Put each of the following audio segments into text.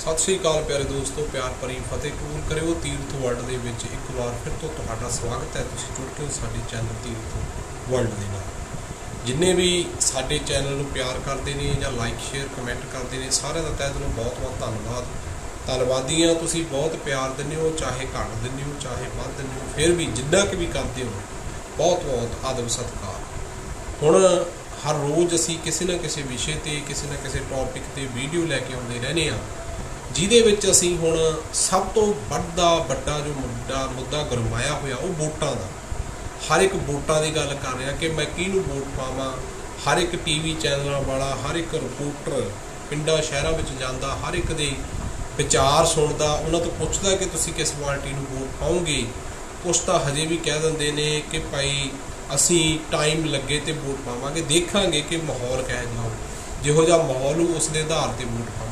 ਸਤਿ ਸ਼੍ਰੀ ਅਕਾਲ ਪਿਆਰੇ ਦੋਸਤੋ, ਪਿਆਰ ਭਰੀ ਫਤਿਹ ਕਬੂਲ ਕਰਿਓ। ਤੀਰਥ ਵਰਲਡ ਦੇ ਵਿੱਚ ਇੱਕ ਵਾਰ ਫਿਰ ਤੋਂ ਤੁਹਾਡਾ ਸਵਾਗਤ ਹੈ। ਤੁਸੀਂ ਜੁੜ ਕੇ ਹੋ ਸਾਡੇ ਚੈਨਲ ਤੀਰਥ ਵਰਲਡ ਦੇ ਨਾਲ। ਜਿੰਨੇ ਵੀ ਸਾਡੇ ਚੈਨਲ ਨੂੰ ਪਿਆਰ ਕਰਦੇ ਨੇ ਜਾਂ ਲਾਈਕ ਸ਼ੇਅਰ ਕਮੈਂਟ ਕਰਦੇ ਨੇ, ਸਾਰਿਆਂ ਦਾ ਤਹਿ ਦਿਲੋਂ ਬਹੁਤ ਬਹੁਤ ਧੰਨਵਾਦ। ਧੰਨਵਾਦੀ ਆ ਤੁਸੀਂ ਬਹੁਤ ਪਿਆਰ ਦਿੰਦੇ ਹੋ, ਚਾਹੇ ਘੱਟ ਦਿੰਦੇ ਹੋ, ਚਾਹੇ ਵੱਧ ਦਿੰਦੇ ਹੋ, ਫਿਰ ਵੀ ਜਿੰਨਾ ਕਿ ਵੀ ਕਰਦੇ ਹੋ, ਬਹੁਤ ਬਹੁਤ ਆਦਮ ਸਤਿਕਾਰ। ਹੁਣ ਹਰ ਰੋਜ਼ ਅਸੀਂ ਕਿਸੇ ਨਾ ਕਿਸੇ ਵਿਸ਼ੇ ਤੇ, ਕਿਸੇ ਨਾ ਕਿਸੇ ਟੌਪਿਕ ਤੇ ਵੀਡੀਓ ਲੈ ਕੇ ਆਉਂਦੇ ਰਹਿੰਦੇ ਆ ਜਿਹਦੇ ਵਿੱਚ ਅਸੀਂ ਹੁਣ ਸਭ ਤੋਂ ਵੱਡਾ ਵੱਡਾ ਜੋ ਮੁੱਦਾ ਮੁੱਦਾ ਗਰਮਾਇਆ ਹੋਇਆ ਉਹ ਵੋਟਾਂ ਦਾ। ਹਰ ਇੱਕ ਵੋਟਾਂ ਦੀ ਗੱਲ ਕਰ ਰਿਹਾ ਕਿ ਮੈਂ ਕਿਹਨੂੰ ਵੋਟ ਪਾਵਾਂ? ਹਰ ਇੱਕ ਟੀਵੀ ਚੈਨਲਾਂ ਵਾਲਾ, ਹਰ ਇੱਕ ਰਿਪੋਰਟਰ ਪਿੰਡਾਂ, ਸ਼ਹਿਰਾਂ ਵਿੱਚ ਜਾਂਦਾ, ਹਰ ਇੱਕ ਦੇ ਵਿਚਾਰ ਸੁਣਦਾ, ਉਹਨਾਂ ਤੋਂ ਪੁੱਛਦਾ ਕਿ ਤੁਸੀਂ ਕਿਸ ਪਾਰਟੀ ਨੂੰ ਵੋਟ ਪਾਓਗੇ? ਕੁਛ ਤਾਂ ਹਜੇ ਵੀ ਕਹਿ ਦਿੰਦੇ ਨੇ ਕਿ ਭਾਈ ਅਸੀਂ ਟਾਈਮ ਲੱਗੇ ਤੇ ਵੋਟ ਪਾਵਾਂਗੇ, ਦੇਖਾਂਗੇ ਕਿ ਮਾਹੌਲ ਕਿਹੋ ਜਿਹਾ ਹੋ ਜਿਹੋ ਜਿਹਾ ਮਾਹੌਲ ਉਸ ਦੇ ਆਧਾਰ ਤੇ ਵੋਟ ਪਾਵਾਂਗੇ।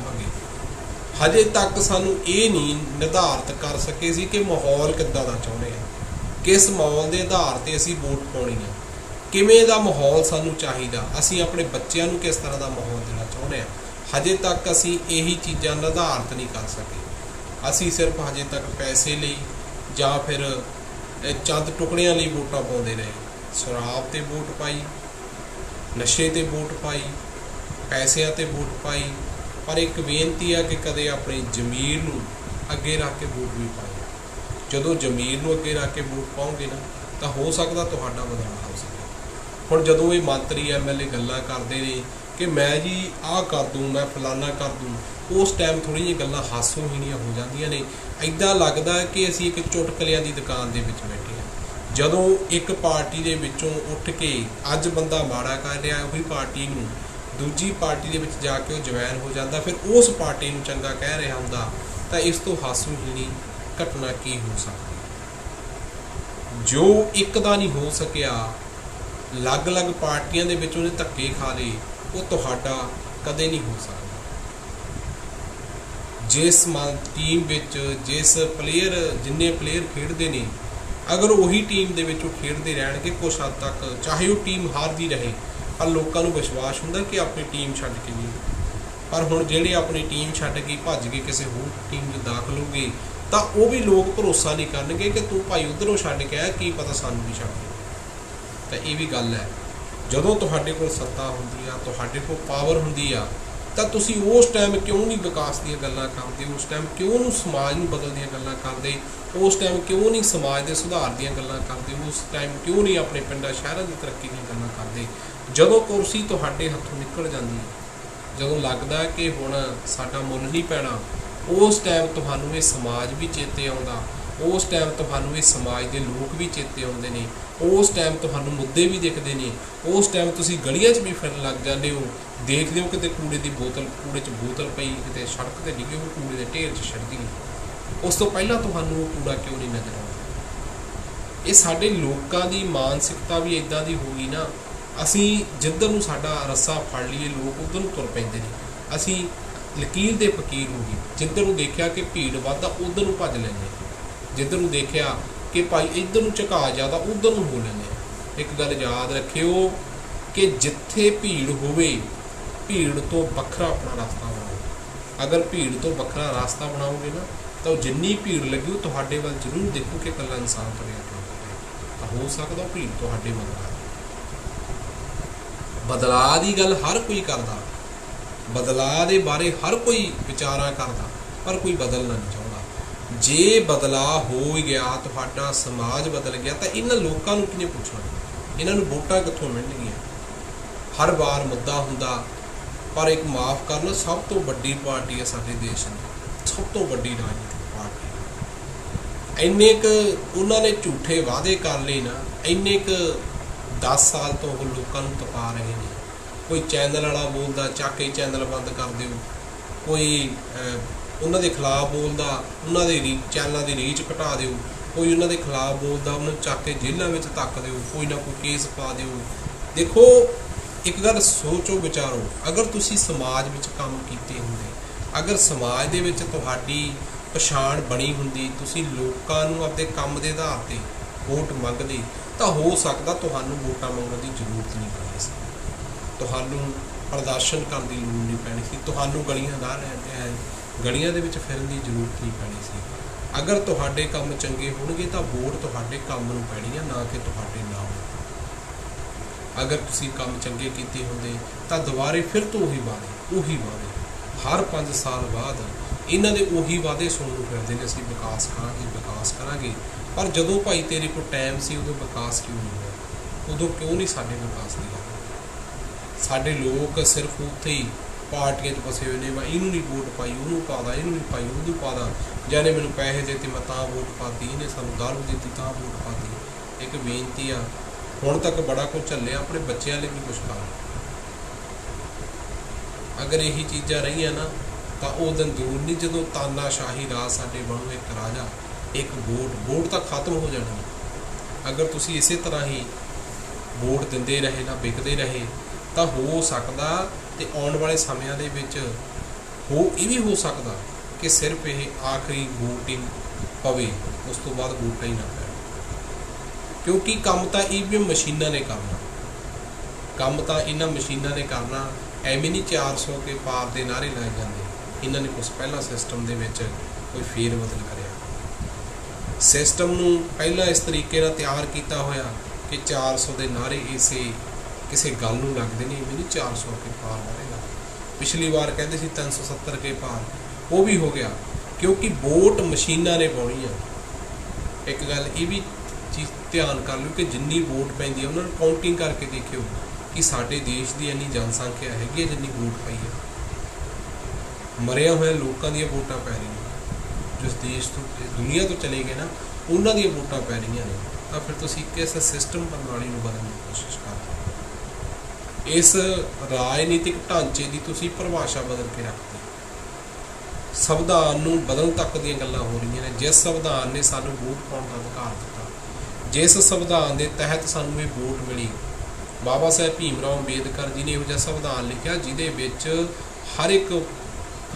ਹਜੇ ਤੱਕ ਸਾਨੂੰ ਇਹ ਨਹੀਂ ਨਿਰਧਾਰਤ ਕਰ ਸਕੇ ਸੀ ਕਿ ਮਾਹੌਲ ਕਿੱਦਾਂ ਦਾ ਚਾਹੁੰਦੇ ਆ। ਕਿਸ ਮਾਹੌਲ ਦੇ ਆਧਾਰ ਤੇ ਅਸੀਂ ਵੋਟ ਪਾਉਣੀ ਆ। ਕਿਵੇਂ ਦਾ ਮਾਹੌਲ ਸਾਨੂੰ ਚਾਹੀਦਾ, ਅਸੀਂ ਆਪਣੇ ਬੱਚਿਆਂ ਨੂੰ ਕਿਸ ਤਰ੍ਹਾਂ ਦਾ ਮਾਹੌਲ ਦੇਣਾ ਚਾਹੁੰਦੇ ਆ। ਹਜੇ ਤੱਕ ਅਸੀਂ ਇਹੀ ਚੀਜ਼ਾਂ ਨਿਰਧਾਰਤ ਨਹੀਂ ਕਰ ਸਕੇ। ਅਸੀਂ ਸਿਰਫ ਹਜੇ ਤੱਕ ਪੈਸੇ ਲਈ ਜਾਂ ਫਿਰ ਚੰਦ ਟੁਕੜਿਆਂ ਲਈ ਵੋਟਾਂ ਪਾਉਂਦੇ ਰਹੇ। ਸ਼ਰਾਬ ਤੇ ਵੋਟ ਪਾਈ, ਨਸ਼ੇ ਤੇ ਵੋਟ ਪਾਈ, ਪੈਸਿਆਂ ਤੇ ਵੋਟ ਪਾਈ ਪਰ ਇੱਕ ਬੇਨਤੀ ਆ ਕਿ ਕਦੇ ਆਪਣੀ ਜ਼ਮੀਰ ਨੂੰ ਅੱਗੇ ਰੱਖ ਕੇ ਵੋਟ ਵੀ ਪਾਓ ਜਦੋਂ ਜ਼ਮੀਰ ਨੂੰ ਅੱਗੇ ਰੱਖ ਕੇ ਵੋਟ ਪਾਓਗੇ ਨਾ, ਤਾਂ ਹੋ ਸਕਦਾ ਤੁਹਾਡਾ ਬਦਲਾਅ ਹੋ ਸਕੇ। ਹੁਣ ਜਦੋਂ ਇਹ ਮੰਤਰੀ ਐਮਐਲਏ ਗੱਲਾਂ ਕਰਦੇ ਨੇ ਕਿ ਮੈਂ ਜੀ ਆਹ ਕਰ ਦੂੰ, ਮੈਂ ਫਲਾਨਾ ਕਰ ਦੂੰ, ਉਸ ਟਾਈਮ ਥੋੜੀ ਜਿਹੀ ਗੱਲਾਂ ਹਾਸੋਹੀਣੀਆਂ ਹੋ ਜਾਂਦੀਆਂ ਨੇ। ਐਦਾਂ ਲੱਗਦਾ ਕਿ ਅਸੀਂ ਇੱਕ ਚੁਟਕਲਿਆਂ ਦੀ ਦੁਕਾਨ ਦੇ ਵਿੱਚ ਬੈਠੇ ਹਾਂ। ਜਦੋਂ ਇੱਕ ਪਾਰਟੀ ਦੇ ਵਿੱਚੋਂ ਉੱਠ ਕੇ ਅੱਜ ਬੰਦਾ ਮਾੜਾ ਕਰ ਰਿਹਾ, ਉਹੀ ਪਾਰਟੀ ਨੂੰ ਦੂਜੀ ਪਾਰਟੀ ਦੇ ਵਿੱਚ ਜਾ ਕੇ ਉਹ ਜਵੈਨ ਹੋ ਜਾਂਦਾ, ਫਿਰ ਉਸ ਪਾਰਟੀ ਨੂੰ ਚੰਗਾ ਕਹਿ ਰਿਹਾ ਹੁੰਦਾ, ਤਾਂ ਇਸ ਤੋਂ ਹਾਸੂਹੀਣੀ ਘਟਨਾ ਕੀ ਹੋ ਸਕਦੀ? ਜੋ ਇੱਕ ਦਾ ਨਹੀਂ ਹੋ ਸਕਿਆ, ਅਲੱਗ-ਅਲੱਗ ਪਾਰਟੀਆਂ ਦੇ ਵਿੱਚ ਉਹਨੇ ਧੱਕੇ ਖਾ ਲਏ, ਉਹ ਤੁਹਾਡਾ ਕਦੇ ਨਹੀਂ ਹੋ ਸਕਦਾ। ਜਿਸ ਮਨ ਟੀਮ ਵਿੱਚ ਜਿਸ ਪਲੇਅਰ ਜਿੰਨੇ ਪਲੇਅਰ ਖੇਡਦੇ ਨੇ, ਅਗਰ ਉਹੀ ਟੀਮ ਦੇ ਵਿੱਚ ਉਹ ਖੇਡਦੇ ਰਹਿਣਗੇ, ਕੁਛ ਹੱਦ ਤੱਕ, ਚਾਹੇ ਉਹ ਟੀਮ ਹਾਰਦੀ ਰਹੇ ਪਰ ਲੋਕਾਂ ਨੂੰ ਵਿਸ਼ਵਾਸ ਹੁੰਦਾ ਕਿ ਆਪਣੀ ਟੀਮ ਛੱਡ ਕੇ ਨਹੀਂ ਪਰ ਹੁਣ ਜਿਹੜੇ ਆਪਣੀ ਟੀਮ ਛੱਡ ਕੇ ਭੱਜ ਕੇ ਕਿਸੇ ਹੋਰ ਟੀਮ 'ਚ ਦਾਖਲ ਹੋ ਹੋਗੇ ਤਾਂ ਉਹ ਵੀ ਲੋਕ ਭਰੋਸਾ ਨਹੀਂ ਕਰਨਗੇ ਕਿ ਤੂੰ ਭਾਈ ਉਧਰੋਂ ਛੱਡ ਕੇ ਆਇਆ, ਕੀ ਪਤਾ ਸਾਨੂੰ ਵੀ ਛੱਡ ਦੇ ਤਾਂ ਇਹ ਵੀ ਗੱਲ ਹੈ। ਜਦੋਂ ਤੁਹਾਡੇ ਕੋਲ ਸੱਤਾ ਹੁੰਦੀ ਆ, ਤੁਹਾਡੇ ਕੋਲ ਪਾਵਰ ਹੁੰਦੀ ਆ ਤਾਂ ਤੁਸੀਂ ਉਸ ਟਾਈਮ ਕਿਉਂ ਨਹੀਂ ਵਿਕਾਸ ਦੀਆਂ ਗੱਲਾਂ ਕਰਦੇ? ਉਸ ਟਾਈਮ ਕਿਉਂ ਨੂੰ ਸਮਾਜ ਨੂੰ ਬਦਲਣ ਦੀਆਂ ਗੱਲਾਂ ਕਰਦੇ? ਉਸ ਟਾਈਮ ਕਿਉਂ ਨਹੀਂ ਸਮਾਜ ਦੇ ਸੁਧਾਰ ਦੀਆਂ ਗੱਲਾਂ ਕਰਦੇ? ਉਸ ਟਾਈਮ ਕਿਉਂ ਨਹੀਂ ਆਪਣੇ ਪਿੰਡਾਂ, ਸ਼ਹਿਰਾਂ ਦੀ ਤਰੱਕੀ ਦੀਆਂ ਗੱਲਾਂ ਕਰਦੇ? ਜਦੋਂ ਕੁਰਸੀ ਤੁਹਾਡੇ ਹੱਥੋਂ ਨਿਕਲ ਜਾਂਦੀ ਹੈ, ਜਦੋਂ ਲੱਗਦਾ ਕਿ ਹੁਣ ਸਾਡਾ ਮੁੱਲ ਨਹੀਂ ਪੈਣਾ, ਉਸ ਟਾਈਮ ਤੁਹਾਨੂੰ ਇਹ ਸਮਾਜ ਵੀ ਚੇਤੇ ਆਉਂਦਾ ਉਸ ਟਾਈਮ ਤੁਹਾਨੂੰ ਇਹ ਸਮਾਜ ਦੇ ਲੋਕ ਵੀ ਚੇਤੇ ਆਉਂਦੇ ਨੇ, ਉਸ ਟਾਈਮ ਤੁਹਾਨੂੰ ਮੁੱਦੇ ਵੀ ਦਿਖਦੇ ਨੇ, ਉਸ ਟਾਈਮ ਤੁਸੀਂ ਗਲੀਆਂ 'ਚ ਵੀ ਫਿਰਨ ਲੱਗ ਜਾਂਦੇ ਹੋ, ਦੇਖਦੇ ਹੋ ਕਿਤੇ ਕੂੜੇ ਦੀ ਬੋਤਲ, ਕੂੜੇ 'ਚ ਬੋਤਲ ਪਈ, ਕਿਤੇ ਸੜਕ ਤੇ ਡਿੱਗੇ ਹੋਏ ਕੂੜੇ ਦੇ ਢੇਰ 'ਚ ਛੱਡਦੀ ਉਸ ਤੋਂ ਪਹਿਲਾਂ ਤੁਹਾਨੂੰ ਉਹ ਕੂੜਾ ਕਿਉਂ ਨਹੀਂ ਨਜ਼ਰ ਆਉਂਦਾ? ਇਹ ਸਾਡੇ ਲੋਕਾਂ ਦੀ ਮਾਨਸਿਕਤਾ ਵੀ ਇਦਾਂ ਦੀ ਹੋ ਗਈ ਨਾ, ਅਸੀਂ ਜਿੱਧਰ ਨੂੰ ਸਾਡਾ ਰੱਸਾ ਫੜ ਲਈਏ, ਲੋਕ ਉਧਰ ਨੂੰ ਤੁਰ ਪੈਂਦੇ ਨੇ। ਅਸੀਂ ਲਕੀਰ ਦੇ ਫਕੀਰ ਹੋ ਗਏ, ਜਿੱਧਰ ਨੂੰ ਦੇਖਿਆ ਕਿ ਭੀੜ ਵੱਧਦਾ ਉਧਰ ਨੂੰ ਭੱਜ ਲੈਂਦੇ ਜਿੱਧਰ ਨੂੰ ਦੇਖਿਆ ਕਿ ਭਾਈ ਇੱਧਰ ਨੂੰ ਝੁਕਾ ਜ਼ਿਆਦਾ, ਉਧਰ ਨੂੰ ਹੋ ਲੈਂਦੇ ਇੱਕ ਗੱਲ ਯਾਦ ਰੱਖਿਓ ਕਿ ਜਿੱਥੇ ਭੀੜ ਹੋਵੇ, ਭੀੜ ਤੋਂ ਵੱਖਰਾ ਆਪਣਾ ਰਸਤਾ ਬਣਾਓ। ਅਗਰ ਭੀੜ ਤੋਂ ਵੱਖਰਾ ਰਸਤਾ ਬਣਾਓਗੇ ਨਾ, ਤਾਂ ਉਹ ਜਿੰਨੀ ਭੀੜ ਲੱਗੀ ਉਹ ਤੁਹਾਡੇ ਵੱਲ ਜ਼ਰੂਰ ਦੇਖੋ ਕਿ ਇਕੱਲਾ ਇਨਸਾਨ ਤੁਰਿਆ ਤਾਂ ਹੋ ਸਕਦਾ ਉਹ ਭੀੜ ਤੁਹਾਡੇ ਵੱਲ ਆ ਬਦਲਾਅ ਦੀ ਗੱਲ ਹਰ ਕੋਈ ਕਰਦਾ। ਬਦਲਾਅ ਦੇ ਬਾਰੇ ਹਰ ਕੋਈ ਵਿਚਾਰਾਂ ਕਰਦਾ, ਪਰ ਕੋਈ ਬਦਲਣਾ ਨਹੀਂ ਚਾਹੁੰਦਾ ਜੇ ਬਦਲਾਅ ਹੋ ਗਿਆ, ਤੁਹਾਡਾ ਸਮਾਜ ਬਦਲ ਗਿਆ, ਤਾਂ ਇਹਨਾਂ ਲੋਕਾਂ ਨੂੰ ਕਿਹਨੇ ਪੁੱਛਣਾ? ਇਹਨਾਂ ਨੂੰ ਵੋਟਾਂ ਕਿੱਥੋਂ ਮਿਲਣਗੀਆਂ? ਹਰ ਵਾਰ ਮੁੱਦਾ ਹੁੰਦਾ, ਪਰ ਇੱਕ ਮਾਫ ਕਰ ਲਓ, ਸਭ ਤੋਂ ਵੱਡੀ ਪਾਰਟੀ ਹੈ ਸਾਡੇ ਦੇਸ਼ ਦੀ, ਸਭ ਤੋਂ ਵੱਡੀ ਰਾਜਨੀਤਿਕ ਪਾਰਟੀ। ਇੰਨੇ ਕ ਉਹਨਾਂ ਨੇ ਝੂਠੇ ਵਾਅਦੇ ਕਰ ਲਏ ਨਾ, ਇੰਨੇ ਕ 10 ਸਾਲ ਤੋਂ ਉਹ ਲੋਕਾਂ ਨੂੰ ਤਪਾ ਰਹੇ ਨੇ। ਕੋਈ ਚੈਨਲ ਵਾਲਾ ਬੋਲਦਾ, ਚੱਕ ਕੇ ਚੈਨਲ ਬੰਦ ਕਰ ਦਿਓ। ਕੋਈ ਉਹਨਾਂ ਦੇ ਖਿਲਾਫ ਬੋਲਦਾ, ਉਹਨਾਂ ਦੇ ਰੀ, ਚੈਨਲਾਂ ਦੀ ਰੀਚ ਘਟਾ ਦਿਓ। ਕੋਈ ਉਹਨਾਂ ਦੇ ਖਿਲਾਫ ਬੋਲਦਾ, ਉਹਨਾਂ ਨੂੰ ਚੱਕ ਕੇ ਜੇਲ੍ਹਾਂ ਵਿੱਚ ਧੱਕ ਦਿਓ। ਕੋਈ ਨਾ ਕੋਈ ਕੇਸ ਪਾ ਦਿਓ। ਦੇਖੋ, ਇੱਕ ਗੱਲ ਸੋਚੋ, ਵਿਚਾਰੋ। ਅਗਰ ਤੁਸੀਂ ਸਮਾਜ ਵਿੱਚ ਕੰਮ ਕੀਤੇ ਹੁੰਦੇ, ਅਗਰ ਸਮਾਜ ਦੇ ਵਿੱਚ ਤੁਹਾਡੀ ਪਛਾਣ ਬਣੀ ਹੁੰਦੀ, ਤੁਸੀਂ ਲੋਕਾਂ ਨੂੰ ਆਪਣੇ ਕੰਮ ਦੇ ਆਧਾਰ ਤੇ ਵੋਟ ਮੰਗਦੇ, ਤਾਂ ਹੋ ਸਕਦਾ ਤੁਹਾਨੂੰ ਵੋਟਾਂ ਮੰਗਣ ਦੀ ਜ਼ਰੂਰਤ ਨਹੀਂ ਪੈਣੀ ਸੀ ਤੁਹਾਨੂੰ ਪ੍ਰਦਰਸ਼ਨ ਕਰਨ ਦੀ ਲੋੜ ਨਹੀਂ ਪੈਣੀ ਸੀ। ਤੁਹਾਨੂੰ ਗਲੀਆਂ ਨਾ ਰਹਿ ਗਲੀਆਂ ਦੇ ਵਿੱਚ ਫਿਰਨ ਦੀ ਜ਼ਰੂਰਤ ਨਹੀਂ ਪੈਣੀ ਸੀ। ਅਗਰ ਤੁਹਾਡੇ ਕੰਮ ਚੰਗੇ ਹੋਣਗੇ ਤਾਂ ਵੋਟ ਤੁਹਾਡੇ ਕੰਮ ਨੂੰ ਪੈਣੀ ਆ, ਨਾ ਕਿ ਤੁਹਾਡੇ ਨਾਮ ਅਗਰ ਤੁਸੀਂ ਕੰਮ ਚੰਗੇ ਕੀਤੇ ਹੁੰਦੇ, ਤਾਂ ਦੁਬਾਰੇ ਫਿਰ ਤੋਂ ਉਹੀ ਵਾਅਦੇ ਉਹੀ ਵਾਅਦੇ। ਹਰ 5 ਸਾਲ ਬਾਅਦ ਇਹਨਾਂ ਦੇ ਉਹੀ ਵਾਅਦੇ ਸੁਣਨ ਨੂੰ ਫਿਰਦੇ ਨੇ, ਅਸੀਂ ਵਿਕਾਸ ਕਰਾਂਗੇ ਵਿਕਾਸ ਕਰਾਂਗੇ। ਪਰ ਜਦੋਂ ਭਾਈ ਤੇਰੇ ਕੋਲ ਟਾਈਮ ਸੀ, ਉਦੋਂ ਵਿਕਾਸ ਕਿਉਂ ਨਹੀਂ ਹੋਇਆ? ਉਦੋਂ ਕਿਉਂ ਨਹੀਂ ਸਾਡੇ ਵਿਕਾਸ ਦੀ ਗੱਲ? ਸਾਡੇ ਲੋਕ ਸਿਰਫ ਉੱਥੇ ਹੀ ਪਾਰਟੀਆਂ 'ਚ ਫਸੇ ਹੋਏ ਨੇ, ਮੈਂ ਇਹਨੂੰ ਨਹੀਂ ਵੋਟ ਪਾਈ, ਉਹਨੂੰ ਪਾਦਾ ਇਹਨੂੰ ਨਹੀਂ ਪਾਈ, ਉਹਨੂੰ ਪਾਦਾ ਜਾਨੇ ਮੈਨੂੰ ਪੈਸੇ ਦਿੱਤੇ, ਮੈਂ ਤਾਂ ਵੋਟ ਪਾਤੀ, ਇਹਨੇ ਸਾਨੂੰ ਦਾਰੂ ਦਿੱਤੀ, ਤਾਂ ਵੋਟ ਪਾਤੀ। ਇੱਕ ਬੇਨਤੀ ਆ, ਹੁਣ ਤੱਕ ਬੜਾ ਕੁਝ ਚੱਲਿਆ, ਆਪਣੇ ਬੱਚਿਆਂ ਲਈ ਵੀ ਕੁਝ ਕਰ। ਅਗਰ ਇਹੀ ਚੀਜ਼ਾਂ ਰਹੀਆਂ ਨਾ, ਤਾਂ ਉਹ ਦਿਨ ਦੂਰ ਨਹੀਂ, ਜਦੋਂ ਤਾਨਾਸ਼ਾਹੀ ਰਾਜ ਸਾਡੇ ਬਣੂ ਇੱਕ ਰਾਜਾ, ਇੱਕ ਵੋਟ ਵੋਟ ਤਾਂ ਖਤਮ ਹੋ ਜਾਣੀ। ਅਗਰ ਤੁਸੀਂ ਇਸੇ ਤਰ੍ਹਾਂ ਹੀ ਵੋਟ ਦਿੰਦੇ ਰਹੇ ਨਾ, ਵਿਕਦੇ ਰਹੇ ਤਾਂ ਹੋ ਸਕਦਾ ਤੇ ਆਉਣ ਵਾਲੇ ਸਮਿਆਂ ਦੇ ਵਿੱਚ ਹੋ, ਇਹ ਵੀ ਹੋ ਸਕਦਾ ਕਿ ਸਿਰਫ ਇਹ ਆਖਰੀ VOTING ਪਵੇ, ਉਸ ਤੋਂ ਬਾਅਦ ਬੂਟਾ ਹੀ ਨਾ ਪੈਣ ਕਿਉਂਕਿ ਕੰਮ ਤਾਂ ਇਹ ਵੀ ਮਸ਼ੀਨਾਂ ਨੇ ਕਰਨਾ। ਕੰਮ ਤਾਂ ਇਹਨਾਂ ਮਸ਼ੀਨਾਂ ਨੇ ਕਰਨਾ, ਐਵੇਂ ਨਹੀਂ 400 ਕੇ ਪਾਰ ਦੇ ਨਾਰੇ ਲਾਏ ਜਾਂਦੇ। ਇਹਨਾਂ ਨੇ ਕੁਝ ਪਹਿਲਾਂ ਸਿਸਟਮ ਦੇ ਵਿੱਚ ਕੋਈ ਫੇਰ ਬਦਲ ਕਰਿਆ। ਸਿਸਟਮ ਨੂੰ ਪਹਿਲਾਂ ਇਸ ਤਰੀਕੇ ਨਾਲ ਤਿਆਰ ਕੀਤਾ ਹੋਇਆ ਕਿ 400 ਦੇ ਨਾਰੇ ਇਸੇ ਕਿਸੇ ਗੱਲ ਨੂੰ ਲੱਗਦੇ ਨਹੀਂ ਐਵੇਂ ਨਹੀਂ 400 ਕੇ ਪਾਰ ਮਾਰੇਗਾ ਪਿਛਲੀ ਵਾਰ ਕਹਿੰਦੇ ਸੀ 370 ਕੇ ਪਾਰ ਉਹ ਵੀ ਹੋ ਗਿਆ, ਕਿਉਂਕਿ ਵੋਟ ਮਸ਼ੀਨਾਂ ਨੇ ਪਾਉਣੀ ਆ। ਇੱਕ ਗੱਲ ਇਹ ਵੀ ਚੀਜ਼ ਧਿਆਨ ਕਰ ਲਿਓ ਕਿ ਜਿੰਨੀ ਵੋਟ ਪੈਂਦੀ ਹੈ ਉਹਨਾਂ ਨੂੰ ਕਾਊਂਟਿੰਗ ਕਰਕੇ ਦੇਖਿਓ ਕਿ ਸਾਡੇ ਦੇਸ਼ ਦੀ ਇੰਨੀ ਜਨਸੰਖਿਆ ਹੈਗੀ ਹੈ ਜਿੰਨੀ ਵੋਟ ਪਈ ਹੈ ਮਰਿਆ ਹੋਇਆ ਲੋਕਾਂ ਦੀਆਂ ਵੋਟਾਂ ਪੈ ਰਹੀਆਂ ਜਿਸ ਦੇਸ਼ ਤੋਂ ਦੁਨੀਆ ਤੋਂ ਚਲੇ ਗਏ ਨਾ, ਉਹਨਾਂ ਦੀਆਂ ਵੋਟਾਂ ਪੈ ਰਹੀਆਂ ਨੇ। ਤਾਂ ਫਿਰ ਤੁਸੀਂ ਕਿਸ ਸਿਸਟਮ ਪ੍ਰਣਾਲੀ ਨੂੰ ਬਦਲਣ ਦੀ ਕੋਸ਼ਿਸ਼ ਕਰ। ਇਸ ਰਾਜਨੀਤਿਕ ਢਾਂਚੇ ਦੀ ਤੁਸੀਂ ਪਰਿਭਾਸ਼ਾ ਬਦਲ ਕੇ ਰੱਖਦੇ ਸੰਵਿਧਾਨ ਨੂੰ ਬਦਲਣ ਤੱਕ ਦੀਆਂ ਗੱਲਾਂ ਹੋ ਰਹੀਆਂ ਨੇ। ਜਿਸ ਸੰਵਿਧਾਨ ਨੇ ਸਾਨੂੰ ਵੋਟ ਪਾਉਣ ਦਾ ਅਧਿਕਾਰ ਦਿੱਤਾ, ਜਿਸ ਸੰਵਿਧਾਨ ਦੇ ਤਹਿਤ ਸਾਨੂੰ ਇਹ ਵੋਟ ਮਿਲੀ। ਬਾਬਾ ਸਾਹਿਬ ਭੀਮ ਰਾਓ ਅੰਬੇਦਕਰ ਜੀ ਨੇ ਇਹੋ ਜਿਹਾ ਸੰਵਿਧਾਨ ਲਿਖਿਆ, ਜਿਹਦੇ ਵਿੱਚ ਹਰ ਇੱਕ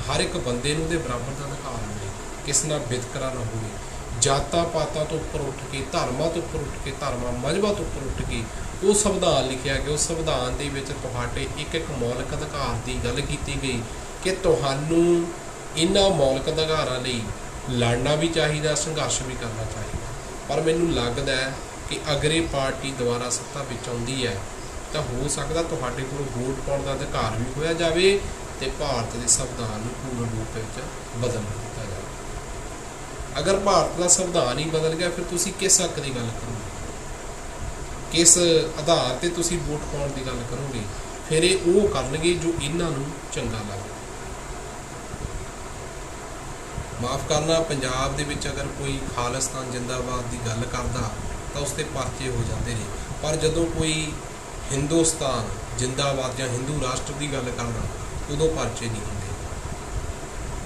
ਹਰ ਇੱਕ ਬੰਦੇ ਨੂੰ ਦੇ ਬਰਾਬਰ ਦਾ ਅਧਿਕਾਰ ਮਿਲੇ। ਕਿਸ ਨਾਲ ਵਿਤਕਰਾ ਨਾ ਹੋਵੇ। ਜਾਤਾਂ ਪਾਤਾਂ ਤੋਂ ਉੱਪਰ ਉੱਠ ਕੇ, ਧਰਮਾਂ ਤੋਂ ਉੱਪਰ ਉੱਠ ਕੇ, ਧਰਮਾਂ ਮਜ਼ਬਾਂ ਤੋਂ ਉੱਪਰ ਉੱਠ ਕੇ, ਉਹ ਸੰਵਿਧਾਨ ਲਿਖਿਆ ਗਿਆ। ਉਸ ਸੰਵਿਧਾਨ ਦੇ ਵਿੱਚ ਤੁਹਾਡੇ ਇੱਕ ਇੱਕ ਮੌਲਿਕ ਅਧਿਕਾਰ ਦੀ ਗੱਲ ਕੀਤੀ ਗਈ ਕਿ ਤੁਹਾਨੂੰ ਇਹਨਾਂ ਮੌਲਿਕ ਅਧਿਕਾਰਾਂ ਲਈ ਲੜਨਾ ਵੀ ਚਾਹੀਦਾ, ਸੰਘਰਸ਼ ਵੀ ਕਰਨਾ ਚਾਹੀਦਾ। ਪਰ ਮੈਨੂੰ ਲੱਗਦਾ ਹੈ ਕਿ ਅਗਰ ਇਹ ਪਾਰਟੀ ਦੁਬਾਰਾ ਸੱਤਾ ਵਿੱਚ ਆਉਂਦੀ ਹੈ ਤਾਂ ਹੋ ਸਕਦਾ ਤੁਹਾਡੇ ਕੋਲ ਵੋਟ ਪਾਉਣ ਦਾ ਅਧਿਕਾਰ ਵੀ ਹੋਇਆ ਜਾਵੇ ਤੇ ਭਾਰਤ ਦੇ ਸੰਵਿਧਾਨ ਨੂੰ ਪੂਰਨ ਰੂਪ ਵਿੱਚ ਬਦਲ ਦਿੱਤਾ ਜਾਵੇ। ਅਗਰ ਭਾਰਤ ਦਾ ਸੰਵਿਧਾਨ ਹੀ ਬਦਲ ਗਿਆ, ਫਿਰ ਤੁਸੀਂ ਕਿਸ ਹੱਕ ਦੀ ਗੱਲ ਕਰੋਗੇ? ਕਿਸ ਆਧਾਰ ਤੇ ਤੁਸੀਂ ਵੋਟ ਪਾਉਣ ਦੀ ਗੱਲ ਕਰੋਗੇ? ਫਿਰ ਇਹ ਉਹ ਕਰਨਗੇ ਜੋ ਇਹਨਾਂ ਨੂੰ ਚੰਗਾ ਲੱਗਦਾ। ਮਾਫ ਕਰਨਾ, ਪੰਜਾਬ ਦੇ ਵਿੱਚ ਅਗਰ ਕੋਈ ਖਾਲਿਸਤਾਨ ਜਿੰਦਾਬਾਦ ਦੀ ਗੱਲ ਕਰਦਾ, ਤਾਂ ਉਸ ਤੇ ਪਰਚੇ ਹੋ ਜਾਂਦੇ ਨੇ। ਪਰ ਜਦੋਂ ਕੋਈ ਹਿੰਦੁਸਤਾਨ ਜਿੰਦਾਬਾਦ ਜਾਂ ਹਿੰਦੂ ਰਾਸ਼ਟਰ ਦੀ ਗੱਲ ਕਰਦਾ, ਉਦੋਂ ਪਰਚੇ ਨਹੀਂ ਹੁੰਦੇ।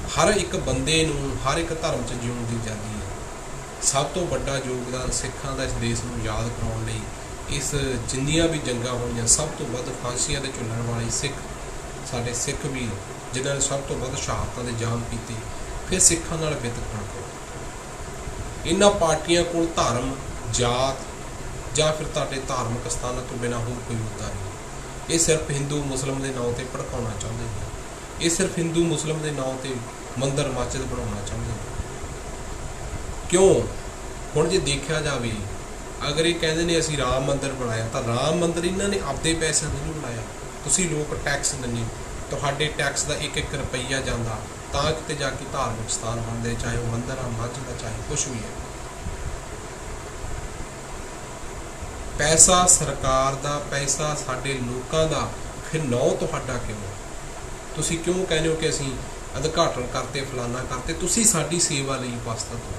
ਹਰ ਇੱਕ ਬੰਦੇ ਨੂੰ, ਹਰ ਇੱਕ ਧਰਮ 'ਚ ਜਿਉਣ ਦੀ ਜਾਂਦੀ ਹੈ। ਸਭ ਤੋਂ ਵੱਡਾ ਯੋਗਦਾਨ ਸਿੱਖਾਂ ਦਾ ਇਸ ਦੇਸ਼ ਨੂੰ ਯਾਦ ਕਰਾਉਣ ਲਈ, ਇਸ ਜਿੰਨੀਆਂ ਵੀ ਜੰਗਾਂ ਹੋਈਆਂ, ਸਭ ਤੋਂ ਵੱਧ ਫਾਂਸੀਆਂ ਦੇ ਝੁੱਲਣ ਵਾਲੇ ਸਿੱਖ, ਸਾਡੇ ਸਿੱਖ ਵੀ, ਜਿਨ੍ਹਾਂ ਨੇ ਸਭ ਤੋਂ ਵੱਧ ਸ਼ਹਾਦਤਾਂ ਦੇ ਜਾਮ ਕੀਤੇ, ਫਿਰ ਸਿੱਖਾਂ ਨਾਲ ਵਿਤਕਰਾ ਕਰੋ ਇਹਨਾਂ ਪਾਰਟੀਆਂ ਕੋਲ ਧਰਮ, ਜਾਤ, ਜਾਂ ਫਿਰ ਤੁਹਾਡੇ ਧਾਰਮਿਕ ਸਥਾਨਾਂ ਤੋਂ ਬਿਨਾਂ ਹੋਰ ਕੋਈ ਮੁੱਦਾ ਨਹੀਂ। ਇਹ ਸਿਰਫ ਹਿੰਦੂ ਮੁਸਲਮ ਦੇ ਨਾਂ ਤੇ ਭੜਕਾਉਣਾ ਚਾਹੁੰਦੇ ਨੇ। ਇਹ ਸਿਰਫ ਹਿੰਦੂ, ਮੁਸਲਮ ਦੇ ਨਾਂ ਤੇ ਮੰਦਰ, ਮਸਜਿਦ ਬਣਾਉਣਾ ਚਾਹੁੰਦੇ ਨੇ। ਕਿਉਂ? ਹੁਣ ਜੇ ਦੇਖਿਆ ਜਾਵੇ, ਅਗਰ ਇਹ ਕਹਿੰਦੇ ਨੇ ਅਸੀਂ ਰਾਮ ਮੰਦਰ ਬਣਾਇਆ, ਤਾਂ ਰਾਮ ਮੰਦਰ ਇਹਨਾਂ ਨੇ ਆਪਦੇ ਪੈਸਿਆਂ ਦੇ ਨਹੀਂ ਬਣਾਇਆ। ਤੁਸੀਂ ਲੋਕ ਟੈਕਸ ਦਿੰਦੇ ਤੁਹਾਡੇ ਟੈਕਸ ਦਾ ਇੱਕ ਇੱਕ ਰੁਪਈਆ ਜਾਂਦਾ, ਤਾਂ ਕਿਤੇ ਜਾ ਕੇ ਧਾਰਮਿਕ ਸਥਾਨ ਬਣਦੇ, ਚਾਹੇ ਉਹ ਮੰਦਰ ਆ, ਮਸਜਿਦ ਆ, ਚਾਹੇ ਕੁਝ ਵੀ ਹੈ। ਪੈਸਾ ਸਰਕਾਰ ਦਾ, ਪੈਸਾ ਸਾਡੇ ਲੋਕਾਂ ਦਾ, ਫਿਰ ਨੌ ਤੁਹਾਡਾ ਕਿਉਂ? ਤੁਸੀਂ ਕਿਉਂ ਕਹਿੰਦੇ ਹੋ ਕਿ ਅਸੀਂ ਅਧਿਕਾਟਨ ਕਰਤੇ ਫਲਾਨਾ ਕਰਤੇ ਤੁਸੀਂ ਸਾਡੀ ਸੇਵਾ ਲਈ ਉਪਸਥਿਤ ਹੋ।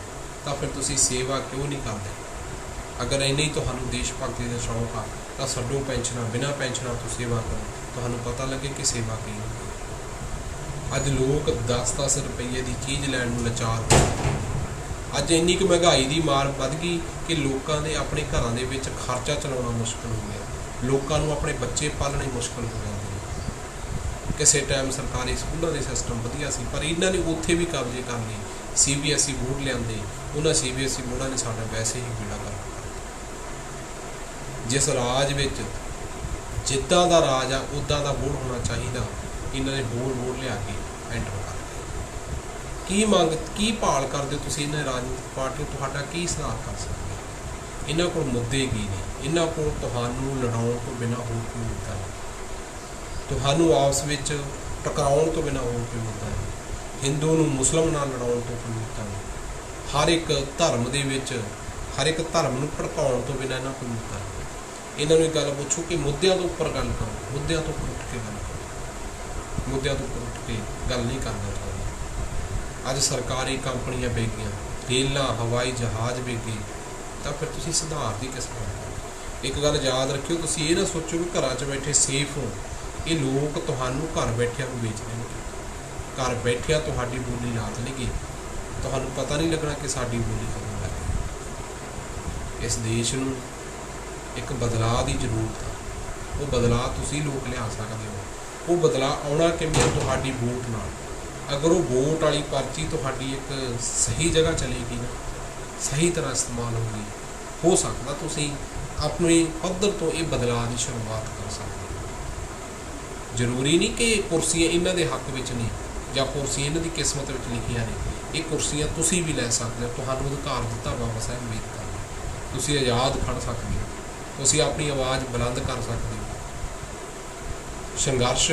ਤਾਂ ਫਿਰ ਤੁਸੀਂ ਸੇਵਾ ਕਿਉਂ ਨਹੀਂ ਕਰਦੇ? ਅਗਰ ਇੰਨੇ ਹੀ ਤੁਹਾਨੂੰ ਦੇਸ਼ ਭਗਤੀ ਦਾ ਸ਼ੌਂਕ ਆ, ਤਾਂ ਛੱਡੋ ਪੈਨਸ਼ਨਾਂ, ਬਿਨਾਂ ਪੈਨਸ਼ਨਾਂ ਤੋਂ ਸੇਵਾ ਕਰੋ। ਤੁਹਾਨੂੰ ਪਤਾ ਲੱਗੇ ਕਿ ਸੇਵਾ ਕੀ ਹੁੰਦੀ ਹੈ। ਅੱਜ ਲੋਕ 10-10 ਰੁਪਏ ਦੀ ਚੀਜ਼ ਲੈਣ ਨੂੰ ਲਾਚਾਰ ਅੱਜ ਇੰਨੀ ਕੁ ਮਹਿੰਗਾਈ ਦੀ ਮਾਰ ਵੱਧ ਗਈ ਕਿ ਲੋਕਾਂ ਦੇ ਆਪਣੇ ਘਰਾਂ ਦੇ ਵਿੱਚ ਖਰਚਾ ਚਲਾਉਣਾ ਮੁਸ਼ਕਲ ਹੋ ਗਿਆ। ਲੋਕਾਂ ਨੂੰ ਆਪਣੇ ਬੱਚੇ ਪਾਲਣੇ ਮੁਸ਼ਕਲ ਹੋ ਗਏ। ਕਿਸੇ ਟਾਈਮ ਸਰਕਾਰੀ ਸਕੂਲਾਂ ਦੇ ਸਿਸਟਮ ਵਧੀਆ ਸੀ, ਪਰ ਇਹਨਾਂ ਨੇ ਉੱਥੇ ਵੀ ਕਬਜ਼ੇ ਕਰ ਲਏ। ਸੀਬੀਐਸਈ ਬੋਰਡ ਲਿਆਂਦੇ, ਉਹਨਾਂ ਸੀਬੀਐਸਈ ਬੋਰਡਾਂ ਨੇ ਸਾਡਾ ਵੈਸੇ ਹੀ ਬੇੜਾ ਕਰ ਜਿਸ ਰਾਜ ਵਿੱਚ ਜਿੱਦਾਂ ਦਾ ਰਾਜ ਆ, ਉਦਾਂ ਦਾ ਬੋਰਡ ਹੋਣਾ ਚਾਹੀਦਾ, ਇਹਨਾਂ ਨੇ ਬੋਰਡ ਬੋਰਡ ਲਿਆ ਕੇ ਐਂਟਰ ਕਰ ਦਿੱਤੇ। ਕੀ ਮੰਗ, ਕੀ ਭਾਲ ਕਰਦੇ ਹੋ ਤੁਸੀਂ ਇਹਨਾਂ ਰਾਜਨੀਤਿਕ ਪਾਰਟੀਆਂ? ਤੁਹਾਡਾ ਕੀ ਸੁਧਾਰ ਕਰ ਸਕਦੇ ਹੈ? ਇਹਨਾਂ ਕੋਲ ਮੁੱਦੇ ਕੀ ਨੇ? ਇਹਨਾਂ ਕੋਲ ਤੁਹਾਨੂੰ ਲੜਾਉਣ ਤੋਂ ਬਿਨਾਂ ਹੋਰ ਕੋਈ ਮੁੱਦਾ ਨਹੀਂ। ਤੁਹਾਨੂੰ ਆਪਸ ਵਿੱਚ ਟਕਰਾਉਣ ਤੋਂ ਬਿਨਾਂ ਹੋਰ ਕੋਈ ਮੁੱਦਾ ਨਹੀਂ। ਹਿੰਦੂ ਨੂੰ ਮੁਸਲਮਾਨ ਨਾਲ ਲੜਾਉਣ ਤੋਂ ਕੋਈ ਮੁੱਦਾ ਨਹੀਂ। ਹਰ ਇੱਕ ਧਰਮ ਦੇ ਵਿੱਚ, ਹਰ ਇੱਕ ਧਰਮ ਨੂੰ ਭੜਕਾਉਣ ਤੋਂ ਬਿਨਾਂ ਇਹਨਾਂ ਕੋਈ ਮੁੱਦਾ ਨਹੀਂ। ਇਹਨਾਂ ਨੂੰ ਇੱਕ ਗੱਲ ਪੁੱਛੋ ਕਿ ਮੁੱਦਿਆਂ ਤੋਂ ਉੱਪਰ ਗੱਲ ਕਰੋ, ਮੁੱਦਿਆਂ ਤੋਂ ਉੱਪਰ ਉੱਠ ਕੇ ਗੱਲ ਕਰੋ। ਮੁੱਦਿਆਂ ਤੋਂ ਉੱਪਰ ਉੱਠ ਕੇ ਗੱਲ ਨਹੀਂ ਕਰਨਾ ਚਾਹੁੰਦੇ ਅੱਜ ਸਰਕਾਰੀ ਕੰਪਨੀਆਂ ਵਿਕ ਗਈਆਂ ਰੇਲਾਂ, ਹਵਾਈ ਜਹਾਜ਼ ਵਿਕ ਗਏ ਤਾਂ ਫਿਰ ਤੁਸੀਂ ਸੁਧਾਰ ਦੀ ਕਿਸ ਇੱਕ ਗੱਲ ਯਾਦ ਰੱਖਿਓ, ਤੁਸੀਂ ਇਹ ਨਾ ਸੋਚੋ ਕਿ ਘਰਾਂ 'ਚ ਬੈਠੇ ਸੇਫ ਹੋ। ਇਹ ਲੋਕ ਤੁਹਾਨੂੰ ਘਰ ਬੈਠਿਆਂ ਨੂੰ ਵੇਚ ਦੇਣਗੇ। ਘਰ ਬੈਠਿਆਂ ਤੁਹਾਡੀ ਬੋਲੀ ਰਾਤ ਲੇਗੀ ਤੁਹਾਨੂੰ ਪਤਾ ਨਹੀਂ ਲੱਗਣਾ ਕਿ ਸਾਡੀ ਬੋਲੀ ਕਦੋਂ ਲੱਗੀ ਇਸ ਦੇਸ਼ ਨੂੰ ਇੱਕ ਬਦਲਾਅ ਦੀ ਜ਼ਰੂਰਤ ਹੈ ਉਹ ਬਦਲਾਅ ਤੁਸੀਂ ਲੋਕ ਲਿਆ ਸਕਦੇ ਹੋ। ਉਹ ਬਦਲਾਅ ਆਉਣਾ ਕਿਵੇਂ ਹੈ? ਤੁਹਾਡੀ ਵੋਟ ਨਾਲ? ਅਗਰ ਉਹ ਵੋਟ ਵਾਲੀ ਪਰਚੀ ਤੁਹਾਡੀ ਇੱਕ ਸਹੀ ਜਗ੍ਹਾ ਚਲੇਗੀ ਨਾ, ਸਹੀ ਤਰ੍ਹਾਂ ਇਸਤੇਮਾਲ ਹੋਊਗੀ, ਹੋ ਸਕਦਾ ਤੁਸੀਂ ਆਪਣੇ ਪੱਧਰ ਤੋਂ ਇਹ ਬਦਲਾਅ ਦੀ ਸ਼ੁਰੂਆਤ ਕਰ ਸਕਦੇ ਹੋ। ਜ਼ਰੂਰੀ ਨਹੀਂ ਕਿ ਕੁਰਸੀਆਂ ਇਹਨਾਂ ਦੇ ਹੱਕ ਵਿੱਚ ਨੇ ਜਾਂ ਕੁਰਸੀਆਂ ਇਹਨਾਂ ਦੀ ਕਿਸਮਤ ਵਿੱਚ ਲਿਖੀਆਂ ਨੇ। ਇਹ ਕੁਰਸੀਆਂ ਤੁਸੀਂ ਵੀ ਲੈ ਸਕਦੇ ਹੋ, ਤੁਹਾਨੂੰ ਅਧਿਕਾਰ ਦਿੱਤਾ ਬਾਬਾ ਸਾਹਿਬ ਅੰਬੇਦਕਰ ਨੇ। ਤੁਸੀਂ ਆਜ਼ਾਦ ਖੜ ਸਕਦੇ ਹੋ, ਤੁਸੀਂ ਆਪਣੀ ਆਵਾਜ਼ ਬੁਲੰਦ ਕਰ ਸਕਦੇ ਹੋ। ਸੰਘਰਸ਼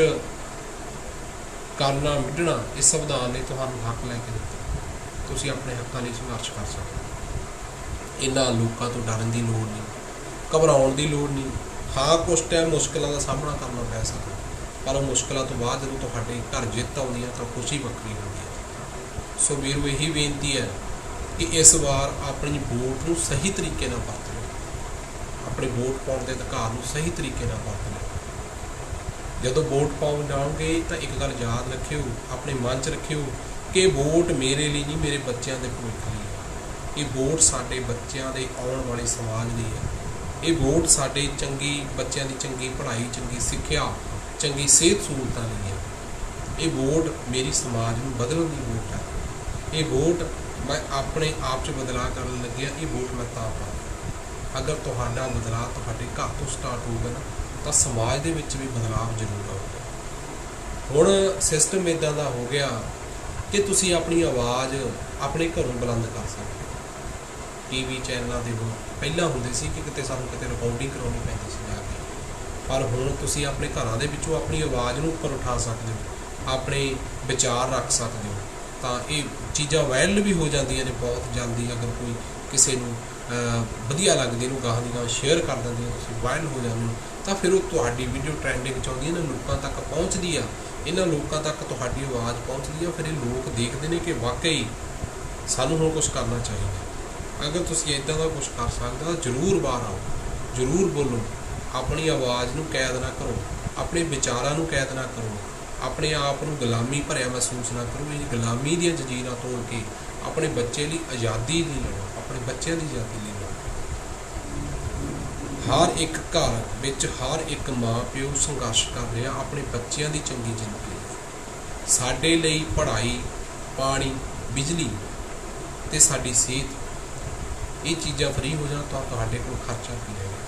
ਕਰਨਾ, ਮਿਟਣਾ ਇਸ ਸੰਵਿਧਾਨ ਨੇ ਤੁਹਾਨੂੰ ਹੱਕ ਲੈ ਕੇ ਦਿੱਤਾ। ਤੁਸੀਂ ਆਪਣੇ ਹੱਕਾਂ ਲਈ ਸੰਘਰਸ਼ ਕਰ ਸਕਦੇ ਹੋ। ਇਹਨਾਂ ਲੋਕਾਂ ਤੋਂ ਡਰਨ ਦੀ ਲੋੜ ਨਹੀਂ, ਘਬਰਾਉਣ ਦੀ ਲੋੜ ਨਹੀਂ। ਹਾਂ ਕੁਝ ਟਾਈਮ ਮੁਸ਼ਕਲਾਂ ਦਾ ਸਾਹਮਣਾ ਕਰਨਾ ਪੈ ਸਕਦਾ। ਪਰ ਉਹ ਮੁਸ਼ਕਲਾਂ ਤੋਂ ਬਾਅਦ ਜਦੋਂ ਤੁਹਾਡੇ ਘਰ ਜਿੱਤ ਆਉਂਦੀ ਹੈ ਤਾਂ ਖੁਸ਼ੀ ਵੱਖਰੀ ਹੁੰਦੀ ਹੈ। ਸੋ ਵੀਰੋ, ਇਹੀ ਬੇਨਤੀ ਹੈ ਕਿ ਇਸ ਵਾਰ ਆਪਣੀ ਵੋਟ ਨੂੰ ਸਹੀ ਤਰੀਕੇ ਨਾਲ ਵਰਤ ਲਓ। ਆਪਣੇ ਵੋਟ ਪਾਉਣ ਦੇ ਅਧਿਕਾਰ ਨੂੰ ਸਹੀ ਤਰੀਕੇ ਨਾਲ ਵਰਤ ਲਓ। ਜਦੋਂ ਵੋਟ ਪਾਉਣ ਜਾਓਗੇ ਤਾਂ ਇੱਕ ਗੱਲ ਯਾਦ ਰੱਖਿਓ, ਆਪਣੇ ਮਨ 'ਚ ਰੱਖਿਓ ਕਿ ਵੋਟ ਮੇਰੇ ਲਈ ਨਹੀਂ, ਮੇਰੇ ਬੱਚਿਆਂ ਦੇ ਭਵਿੱਖ ਲਈ ਹੈ। ਇਹ ਵੋਟ ਸਾਡੇ ਬੱਚਿਆਂ ਦੇ ਆਉਣ ਵਾਲੇ ਸਮਾਜ ਲਈ ਹੈ। ਇਹ ਵੋਟ ਸਾਡੇ ਚੰਗੀ, ਬੱਚਿਆਂ ਦੀ ਚੰਗੀ ਪੜ੍ਹਾਈ, ਚੰਗੀ ਸਿੱਖਿਆ ਚੰਗੀ ਸਿਹਤ ਸਹੂਲਤਾਂ ਲਈ ਹੈ ਇਹ ਵੋਟ ਮੇਰੀ ਸਮਾਜ ਨੂੰ ਬਦਲਣ ਦੀ ਵੋਟ ਹੈ ਇਹ ਵੋਟ ਮੈਂ ਆਪਣੇ ਆਪ 'ਚ ਬਦਲਾਅ ਕਰਨ ਲੱਗਿਆ, ਇਹ ਵੋਟ ਮੈਂ ਤਾਂ ਪਾ ਅਗਰ ਤੁਹਾਡਾ ਬਦਲਾਅ ਤੁਹਾਡੇ ਘਰ ਤੋਂ ਸਟਾਰਟ ਹੋਊਗਾ ਨਾ, ਤਾਂ ਸਮਾਜ ਦੇ ਵਿੱਚ ਵੀ ਬਦਲਾਅ ਜ਼ਰੂਰ ਆਊਗਾ। ਹੁਣ ਸਿਸਟਮ ਇਦਾਂ ਦਾ ਹੋ ਗਿਆ ਕਿ ਤੁਸੀਂ ਆਪਣੀ ਆਵਾਜ਼ ਆਪਣੇ ਘਰੋਂ ਬੁਲੰਦ ਕਰ ਸਕਦੇ ਹੋ। ਟੀਵੀ ਚੈਨਲਾਂ ਦੇ ਹੁਣ ਪਹਿਲਾਂ ਹੁੰਦੇ ਸੀ ਕਿ ਕਿਤੇ ਸਾਨੂੰ ਕਿਤੇ ਰਿਕਾਰਡਿੰਗ ਕਰਾਉਣੀ ਪੈਂਦੀ ਸੀ। ਪਰ ਹੁਣ ਤੁਸੀਂ ਆਪਣੇ ਘਰਾਂ ਦੇ ਵਿੱਚੋਂ ਆਪਣੀ ਆਵਾਜ਼ ਨੂੰ ਉੱਪਰ ਉਠਾ ਸਕਦੇ ਹੋ, ਆਪਣੇ ਵਿਚਾਰ ਰੱਖ ਸਕਦੇ ਹੋ। ਤਾਂ ਇਹ ਚੀਜ਼ਾਂ ਵਾਇਰਲ ਵੀ ਹੋ ਜਾਂਦੀਆਂ ਨੇ, ਬਹੁਤ ਜਲਦੀ ਅਗਰ ਕੋਈ ਕਿਸੇ ਨੂੰ ਵਧੀਆ ਲੱਗਦੀ ਨੂੰ ਗਾਹਾਂ ਦੀ ਗਾਹਾਂ ਸ਼ੇਅਰ ਕਰ ਦਿੰਦੇ ਹੋ, ਤੁਸੀਂ ਵਾਇਰਲ ਹੋ ਜਾਂਦੇ ਹੋ, ਤਾਂ ਫਿਰ ਉਹ ਤੁਹਾਡੀ ਵੀਡੀਓ ਟ੍ਰੈਂਡਿੰਗ ਚ ਆਉਂਦੀ ਹੈ ਨਾ ਲੋਕਾਂ ਤੱਕ ਪਹੁੰਚਦੀ ਆ। ਇਹਨਾਂ ਲੋਕਾਂ ਤੱਕ ਤੁਹਾਡੀ ਆਵਾਜ਼ ਪਹੁੰਚਦੀ ਆ, ਫਿਰ ਇਹ ਲੋਕ ਦੇਖਦੇ ਨੇ ਕਿ ਵਾਕਈ ਸਾਨੂੰ ਹੁਣ ਕੁਝ ਕਰਨਾ ਚਾਹੀਦਾ। ਅਗਰ ਤੁਸੀਂ ਇਦਾਂ ਦਾ ਕੁਝ ਕਰ ਸਕਦੇ ਹੋ ਜ਼ਰੂਰ ਬਾਹਰ ਆਓ, ਜ਼ਰੂਰ ਬੋਲੋ। ਆਪਣੀ ਆਵਾਜ਼ ਨੂੰ ਕੈਦ ਨਾ ਕਰੋ, ਆਪਣੇ ਵਿਚਾਰਾਂ ਨੂੰ ਕੈਦ ਨਾ ਕਰੋ, ਆਪਣੇ ਆਪ ਨੂੰ ਗੁਲਾਮੀ ਭਰਿਆ ਮਹਿਸੂਸ ਨਾ ਕਰੋ। ਇਹ ਗੁਲਾਮੀ ਦੀਆਂ ਜੰਜੀਰਾਂ ਤੋੜ ਕੇ ਆਪਣੇ ਬੱਚੇ ਲਈ ਆਜ਼ਾਦੀ ਲਈ ਲੜੋ, ਆਪਣੇ ਬੱਚਿਆਂ ਦੀ ਆਜ਼ਾਦੀ ਲਈ ਲੜੋ। ਹਰ ਇੱਕ ਘਰ ਵਿੱਚ ਹਰ ਇੱਕ ਮਾਂ ਪਿਓ ਸੰਘਰਸ਼ ਕਰ ਰਿਹਾ, ਆਪਣੇ ਬੱਚਿਆਂ ਦੀ ਚੰਗੀ ਜ਼ਿੰਦਗੀ ਲਈ। ਸਾਡੇ ਲਈ ਪੜ੍ਹਾਈ, ਪਾਣੀ, ਬਿਜਲੀ ਤੇ ਸਾਡੀ ਸਿਹਤ, ਇਹ ਚੀਜ਼ਾਂ ਫ੍ਰੀ ਹੋ ਜਾਣ ਤਾਂ ਤੁਹਾਡੇ ਕੋਲ ਖਰਚਾ ਕੀ ਰਹੇਗਾ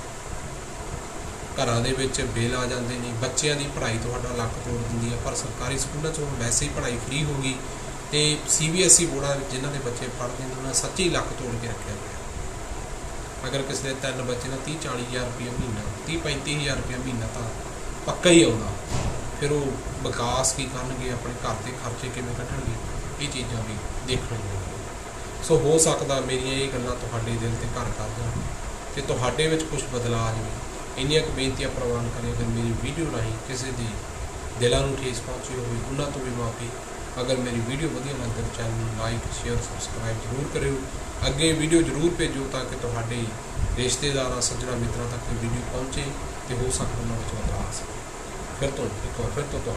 ਘਰਾਂ ਦੇ ਵਿੱਚ ਬਿੱਲ ਆ ਜਾਂਦੇ ਨੇ, ਬੱਚਿਆਂ ਦੀ ਪੜ੍ਹਾਈ ਤੁਹਾਡਾ ਲੱਕ ਤੋੜ ਦਿੰਦੀ ਹੈ, ਪਰ ਸਰਕਾਰੀ ਸਕੂਲਾਂ 'ਚ ਹੁਣ ਵੈਸੇ ਹੀ ਪੜ੍ਹਾਈ ਫ੍ਰੀ ਹੋ ਗਈ ਤੇ ਸੀਬੀਐਸਈ ਬੋਰਡਾਂ ਵਿੱਚ ਜਿਨ੍ਹਾਂ ਦੇ ਬੱਚੇ ਪੜ੍ਹਦੇ ਨੇ, ਉਹਨਾਂ ਨੇ ਸੱਚੀ ਲੱਕ ਤੋੜ ਕੇ ਰੱਖਿਆ ਹੋਇਆ। ਅਗਰ ਕਿਸੇ ਦੇ ਤਿੰਨ ਬੱਚੇ ਦਾ 30 40 ਹਜ਼ਾਰ ਰੁਪਏ ਮਹੀਨਾ 30 35 ਹਜ਼ਾਰ ਰੁਪਏ ਮਹੀਨਾ ਤਾਂ ਪੱਕਾ ਹੀ ਆਉਂਦਾ। ਫਿਰ ਉਹ ਵਿਕਾਸ ਕੀ ਕਰਨਗੇ, ਆਪਣੇ ਘਰ ਦੇ ਖਰਚੇ ਕਿਵੇਂ ਕੱਢਣਗੇ, ਇਹ ਚੀਜ਼ਾਂ ਵੀ ਦੇਖਣੀਆਂ ਸੋ ਹੋ ਸਕਦਾ ਮੇਰੀਆਂ ਇਹ ਗੱਲਾਂ ਤੁਹਾਡੇ ਦਿਲ ਤੇ ਘਰ ਕਰ ਜਾਣ ਤੇ ਤੁਹਾਡੇ ਵਿੱਚ ਕੁਝ ਬਦਲਾਅ ਆ ਜਾਵੇ। ਇੰਨੀਆਂ ਕੁ ਬੇਨਤੀਆਂ ਪ੍ਰਵਾਨ ਕਰੇ ਅਗਰ ਮੇਰੀ ਵੀਡੀਓ ਰਾਹੀਂ ਕਿਸੇ ਦੀ ਦਿਲਾਂ ਨੂੰ ਠੇਸ ਪਹੁੰਚੀ ਹੋਵੇ, ਉਹਨਾਂ ਤੋਂ ਵੀ ਮਾਫੀ। ਅਗਰ ਮੇਰੀ ਵੀਡੀਓ ਵਧੀਆ ਲੱਗਦੀ ਤਾਂ ਚੈਨਲ ਨੂੰ ਲਾਈਕ ਸ਼ੇਅਰ ਸਬਸਕ੍ਰਾਈਬ ਜ਼ਰੂਰ ਕਰਿਓ। ਅੱਗੇ ਵੀਡੀਓ ਜ਼ਰੂਰ ਭੇਜੋ ਤਾਂ ਕਿ ਤੁਹਾਡੇ ਰਿਸ਼ਤੇਦਾਰਾਂ, ਸੱਜਣਾ ਮਿੱਤਰਾਂ ਤੱਕ ਇਹ ਵੀਡੀਓ ਪਹੁੰਚੇ ਤੇ ਹੋ ਸਕਦਾ ਉਹਨਾਂ ਵਿੱਚ ਬਦਲਾਅ ਆ ਸਕੇ। ਫਿਰ ਤੋਂ ਇੱਕ ਵਾਰ, ਫਿਰ ਤੋਂ ਤੁਹਾਨੂੰ